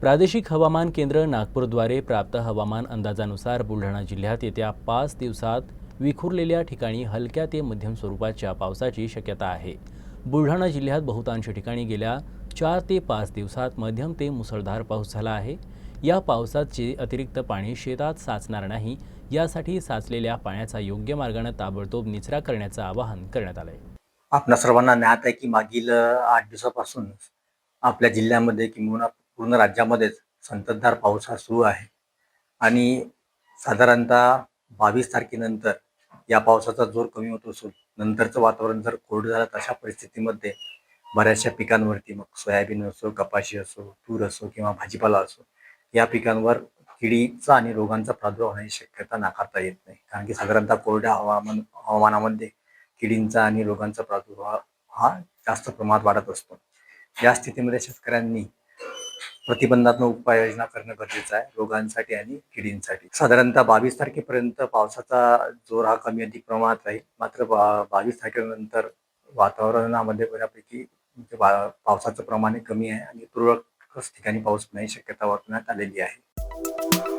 प्रादेशिक हवामान केंद्र नागपूरद्वारे प्राप्त हवामान अंदाजानुसार बुलढाणा जिल्ह्यात येत्या पाच दिवसात विखुरलेल्या ठिकाणी हलक्या ते मध्यम स्वरूपाच्या पावसाची शक्यता आहे. बुलढाणा जिल्ह्यात बहुतांश ठिकाणी गेल्या चार ते पाच दिवसात मध्यम ते मुसळधार पाऊस झाला आहे. या पावसाचे अतिरिक्त पाणी शेतात साचणार नाही यासाठी साचलेल्या पाण्याचा योग्य मार्गाने ताबडतोब निचरा करण्याचं आवाहन करण्यात आलं आहे आपणा सर्वांना ज्ञात आहे की मागील आठ दिवसापासून आपल्या जिल्ह्यामध्ये किंवा पूर्ण राज्यामध्येच संततधार पाऊस हा सुरू आहे. आणि साधारणतः बावीस तारखेनंतर या पावसाचा जोर कमी होत असून नंतरचं वातावरण जर कोरडं झालं तर अशा परिस्थितीमध्ये बऱ्याचशा पिकांवरती मग सोयाबीन असो कपाशी असो तूर असो किंवा भाजीपाला असो या पिकांवर किडीचा आणि रोगांचा प्रादुर्भाव होण्याची शक्यता नाकारता येत नाही. कारण की साधारणतः कोरड्या हवामान हवामानामध्ये किडींचा आणि रोगांचा प्रादुर्भाव हा जास्त प्रमाणात वाढत असतो. या स्थितीमध्ये शेतकऱ्यांनी प्रतिबंधात्मक उपाययोजना करणं गरजेचं आहे रोगांसाठी आणि किडींसाठी. साधारणतः बावीस तारखेपर्यंत पावसाचा जोर हा कमी अधिक प्रमाणात राहील. मात्र बा बावीस तारखेनंतर वातावरणामध्ये बऱ्यापैकी म्हणजे बा- पावसाचं प्रमाण हे कमी आहे आणि तुरळक ठिकाणी पाऊस होण्याची शक्यता वर्तवण्यात आलेली आहे.